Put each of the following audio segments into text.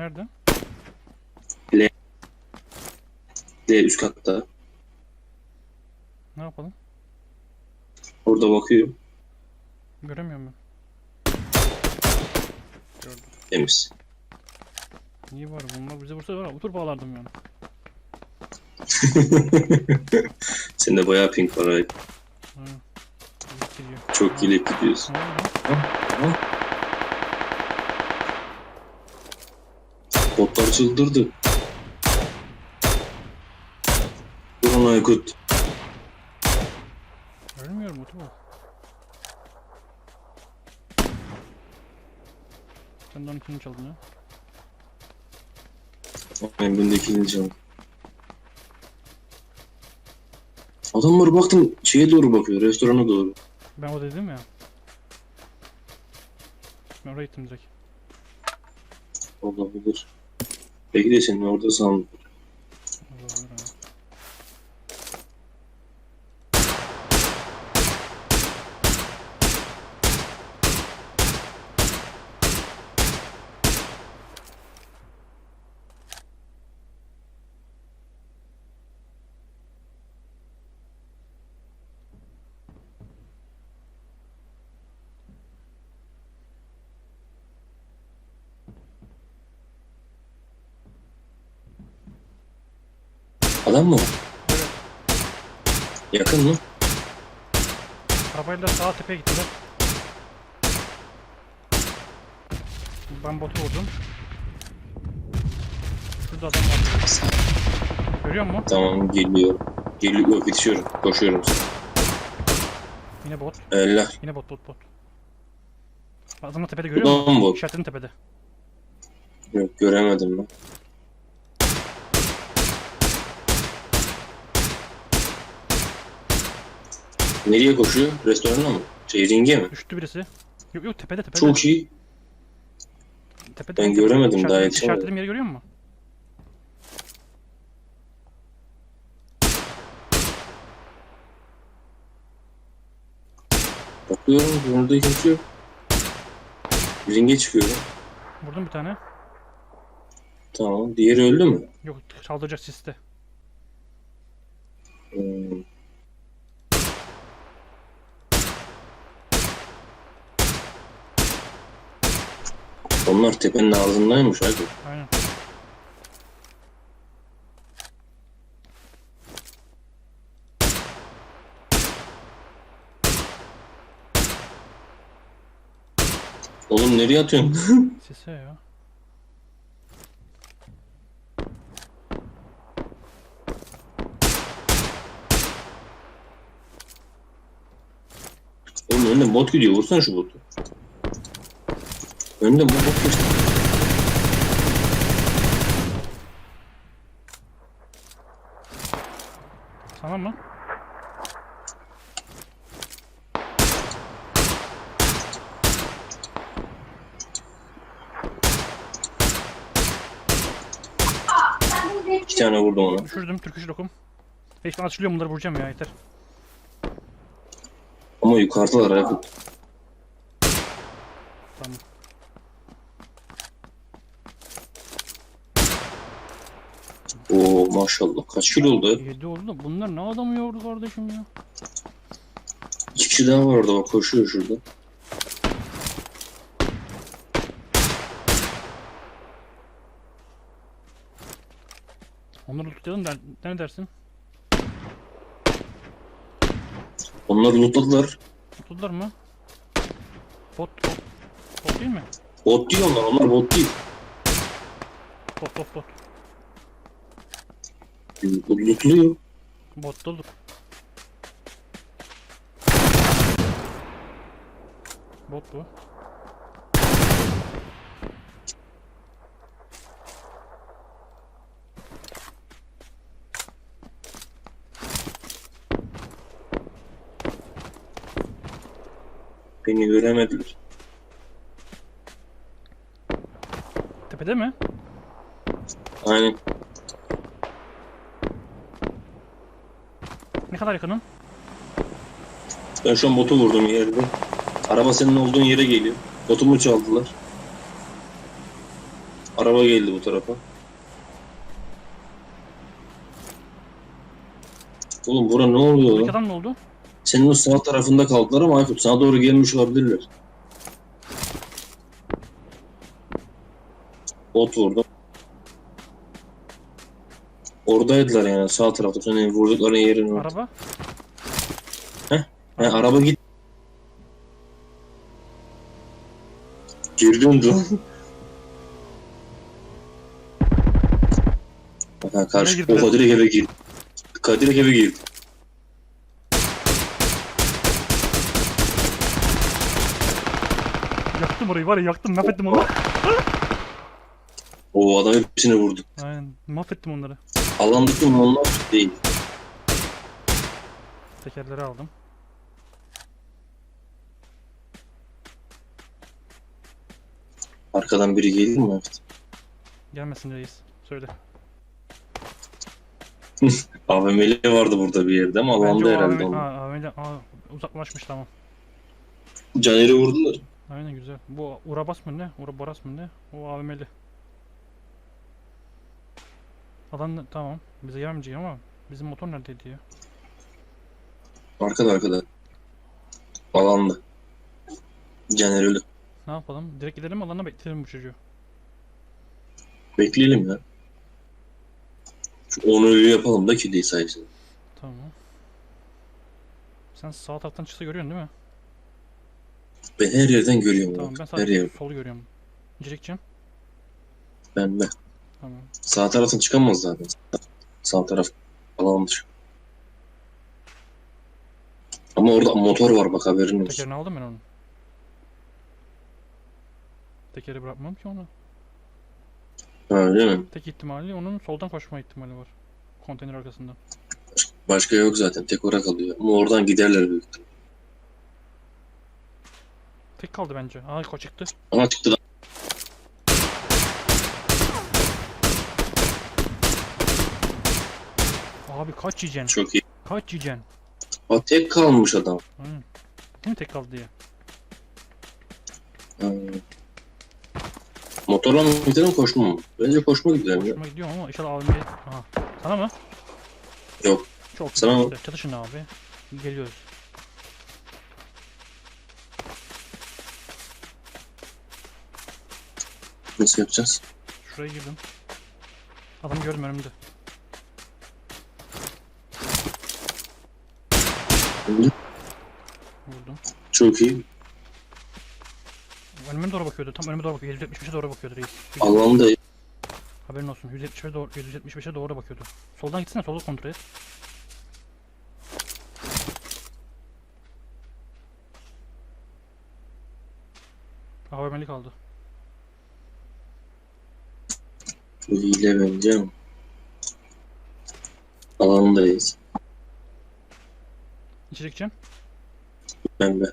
Nerede? De üst katta. Ne yapalım? Orada bakıyor. Göremiyorum ben. Gördüm. Temiz. Niye var bunlar bize vursa var otur bağlardım yani. Sende bayağı pink var abi. Ha. Gidip gidiyor. Çok gelip gidiyorsun. Ne Botlar çıldırdı. Durun Aykut. Ölmüyorum otur bak. Sen de onun kilini çaldın ya. Ben bundakini canım. Adamlar baktım şeye doğru bakıyor, restorana doğru. Ben o dedim ya. Ben oraya gittim direkt. Olabilir. Belki de senin orada sandım. Adam mı? Evet. Yakın mı? Arabayla sağ tepeye gittiler. Ben botu vurdum. Şurada adam var. Görüyor musun? Tamam geliyor. Geliyor, yetişiyorum. Koşuyorum. Yine bot. Eller. Yine bot bot bot. Adamın tepede görüyor musun? Bot. İşaretinin tepede. Yok göremedim ben. Nereye koşuyor? Restorana mı? Şey ringe mi? Düştü birisi. Yok yok tepede tepede. Çok iyi. Tepede. Ben göremedim, daha yetişemedim. İşaretlediğim yeri görüyor musun? Bakıyorum burada kimse yok. Ringe çıkıyorum. Vurdum bir tane. Tamam. Diğeri öldü mü? Yok saldıracak siste. Hmm. Onlar tepenin ağzındaymış abi. Aynen. Oğlum nereye atıyorsun? Sise ya. Oğlum önde bot gidiyor. Vursana şu botu. Önde bu bot geçti. Sana mı? İki tane vurdum ona. Düşürdüm Türküş lokum. Hiç ben açılıyorum bunları vuracağım ya yeter. Ama yukarıdalar Aykut. Tamam. Maşallah. Kaç kilo oldu? 7 oldu da bunlar ne adamı yordu kardeşim ya. İki kişi daha var orada bak koşuyor şurada. Onları tutuyalım der, ne dersin? Onlar lootladılar. Tuttular mı? Bot bot. Bot değil mi? Bot değil onlar. Onlar bot değil. Bot bot bot. Lootluyor. Bot dolu. Bot bu. Beni göremediler. Tepede mi? Aynen. Ne kadar yakınım? Ben şu an botu vurdum yerde. Araba senin olduğun yere geliyor. Botumu çaldılar. Araba geldi bu tarafa. Oğlum bura ne oluyor lan? adam ne oldu? Senin o sağ tarafında kaldılar ama Aykut sana doğru gelmiş olabilirler. Bot vurdu. Oradaydılar yani sağ tarafta. Senin vurdukların yerin orada. Araba. He, araba git. Geri döndü. ha, karşı o Kadir eve girdi. Kadir eve girdi. Yaktım orayı var ya yaktım mahvettim onu. O adam hepsini vurdu. Aynen mahvettim onları. Alandaki onlar değil. Tekerleri aldım. Arkadan biri gelir mi? Evet. Gelmesin reis. Söyle. AVM'li vardı burada bir yerde ama alanda o herhalde AVM. Ha, AVM'de aa, uzaklaşmış tamam. Caner'i vurdular. Aynen güzel. Bu Urabas mı ne? Uraboras mı ne? O AVM'li. Adam ne- tamam. Bize gelmeyecek ama bizim motor neredeydi ya? Arkada arkada. Alanda. Caner ölü. Ne yapalım? Direkt gidelim alana bekleyelim bu çocuğu. Bekleyelim ya. Şu onu ölü yapalım da değil sayesinde. Tamam. Sen sağ taraftan çıksa görüyorsun değil mi? Ben her yerden görüyorum. Tamam bak. ben her sadece yer. solu görüyorum. Cirikçim. Ben ben. Tamam. Sağ taraftan çıkamaz zaten. Sağ taraf alandır. Ama orada motor var bak haberin olsun. Tekerini aldım ben onun. Tekeri bırakmam ki onu. Ha, öyle mi? Tek ihtimali onun soldan koşma ihtimali var. Konteyner arkasından. Başka yok zaten. Tek ora kalıyor. Ama oradan giderler büyük. Tek kaldı bence. Aa ko çıktı. Ama çıktı da. Abi kaç yiyeceksin? Çok iyi. Kaç yiyeceksin? Ha, tek kalmış adam. Aynen. Değil mi tek kaldı diye? Ha. Motorla mı gidelim koşma mı? Bence koşma gidelim ya. Hoşuma gidiyor ama inşallah abim gelir. Aha. Sana mı? Yok. Çok Sana güzel mı? işte. Çatışın abi. Geliyoruz. Nasıl yapacağız? Şuraya girdim. Adamı gördüm önümde. Vurdum. Çok iyi. Önüme doğru bakıyordu. Tam önüme doğru bakıyordu. 175'e doğru bakıyordu reis. Alanda Haberin olsun. 175'e doğru, 175'e doğru bakıyordu. Soldan gitsene. Solu kontrol et. AVM'li kaldı. bu hile bence ama. Alandayız. Gideceğim. Ben ben.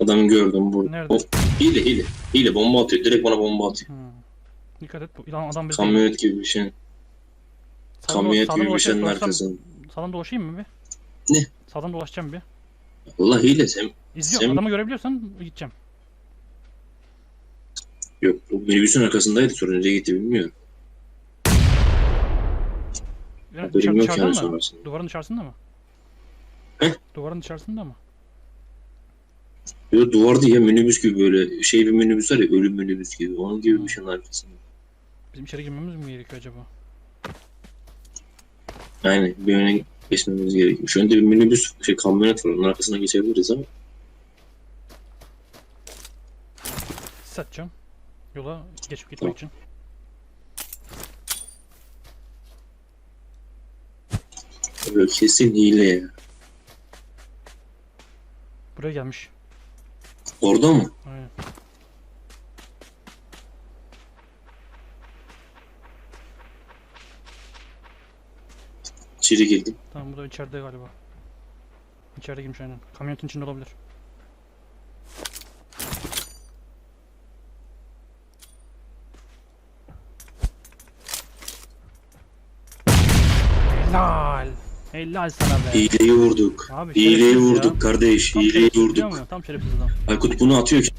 Adamı gördüm burada. Nerede? O, hile hile. Hile bomba atıyor. Direkt bana bomba atıyor. Hmm. Dikkat et. Bu ilan adam bizi... Kamyonet gibi bir şey. Sağdan- Kamyonet gibi bir şeyin dolaşsam- arkasında. Sağdan dolaşayım mı bir? Ne? Sağdan dolaşacağım bir. Allah hile sen. İzliyorum. Sen- Adamı görebiliyorsan gideceğim. Yok. Bu minibüsün arkasındaydı. Sonra nereye gitti bilmiyorum. Yani dışarı- yok yani mı? sonrasında. Duvarın dışarısında mı? He? Duvarın dışarısında mı? Böyle duvarda ya minibüs gibi böyle şey bir minibüs var ya ölüm minibüs gibi. Onun gibi bir şeyin arkasında. Bizim içeri girmemiz mi gerekiyor acaba? Aynen. Bir öne geçmemiz gerekiyor. Şu anda bir minibüs şey kamyonet var. Onun arkasına geçebiliriz ama. Sis atacağım. Yola geçip gitmek için. Kesin hile ya. Buraya gelmiş. Orada mı? Aynen. İçeri girdim. Tamam bu da içeride galiba. İçeride girmiş aynen. Kamyonetin içinde olabilir. Helal. Helal sana be. Hileyi vurduk. Abi Hileyi şerefsiz ya. vurduk kardeş. Tam Hileyi şerefsiz biliyor vurduk. musun? Tam şerefsiz adam. Aykut bunu atıyor ki.